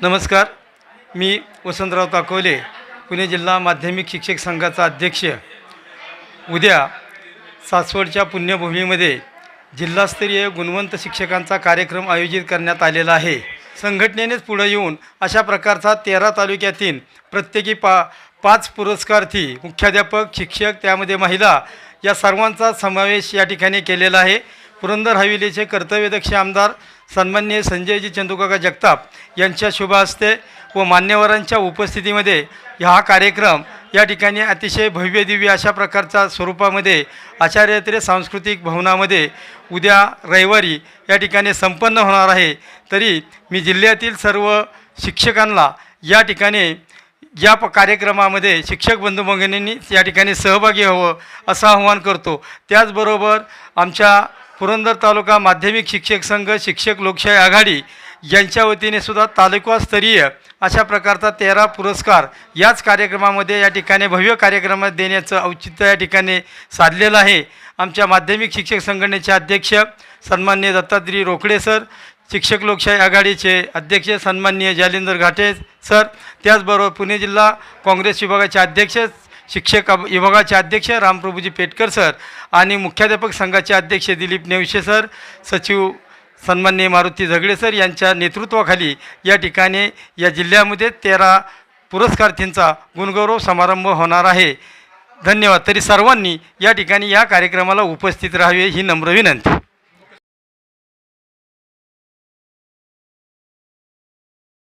नमस्कार. मी वसंतराव ताकवले पुणे जिल्हा माध्यमिक शिक्षक संघाचा अध्यक्ष. उद्या सासवडच्या पुण्यभूमीमध्ये जिल्हास्तरीय गुणवंत शिक्षकांचा कार्यक्रम आयोजित करण्यात आलेला आहे. संघटनेनेच पुढे येऊन अशा प्रकारचा तेरा तालुक्यातील प्रत्येकी पा पाच पुरस्कार्थी मुख्याध्यापक शिक्षक त्यामध्ये महिला या सर्वांचा समावेश या ठिकाणी केलेला आहे. पुरंदर हवेलीचे कर्तव्यदक्ष आमदार सन्मान्य संजयजी चंदुकाका जगताप यांच्या शुभ हस्ते व मान्यवरांच्या उपस्थितीमध्ये हा कार्यक्रम या ठिकाणी अतिशय भव्य दिव्य अशा प्रकारच्या स्वरूपामध्ये आचार्यत्रे सांस्कृतिक भवनामध्ये उद्या रविवारी या ठिकाणी संपन्न होणार आहे. तरी मी जिल्ह्यातील सर्व शिक्षकांना या ठिकाणी या प कार्यक्रमामध्ये शिक्षक बंधू भगिनींनी या ठिकाणी सहभागी व्हावं असं आव्हान करतो. त्याचबरोबर आमच्या पुरंदर तालुका माध्यमिक शिक्षक संघ शिक्षक लोकशाही आघाडी यांच्या वतीने सुद्धा तालुकास्तरीय अशा प्रकारचा तेरा पुरस्कार याच कार्यक्रमामध्ये या ठिकाणी भव्य कार्यक्रमात देण्याचं औचित्य या ठिकाणी साधलेलं आहे. आमच्या माध्यमिक शिक्षक संघटनेचे अध्यक्ष सन्मान्य दत्तात्रय रोकडे सर शिक्षक लोकशाही आघाडीचे अध्यक्ष सन्माननीय जालिंदर घाटे सर त्याचबरोबर पुणे जिल्हा काँग्रेस विभागाचे अध्यक्ष शिक्षक विभागाचे अध्यक्ष रामप्रभूजी पेटकर सर आणि मुख्याध्यापक संघाचे अध्यक्ष दिलीप नेवशे सर सचिव सन्मान्य मारुती झगडे सर यांच्या नेतृत्वाखाली या ठिकाणी या जिल्ह्यामध्ये तेरा पुरस्कार्थींचा गुणगौरव समारंभ होणार आहे. धन्यवाद. तरी सर्वांनी या ठिकाणी या कार्यक्रमाला उपस्थित राहावे ही नम्र विनंती.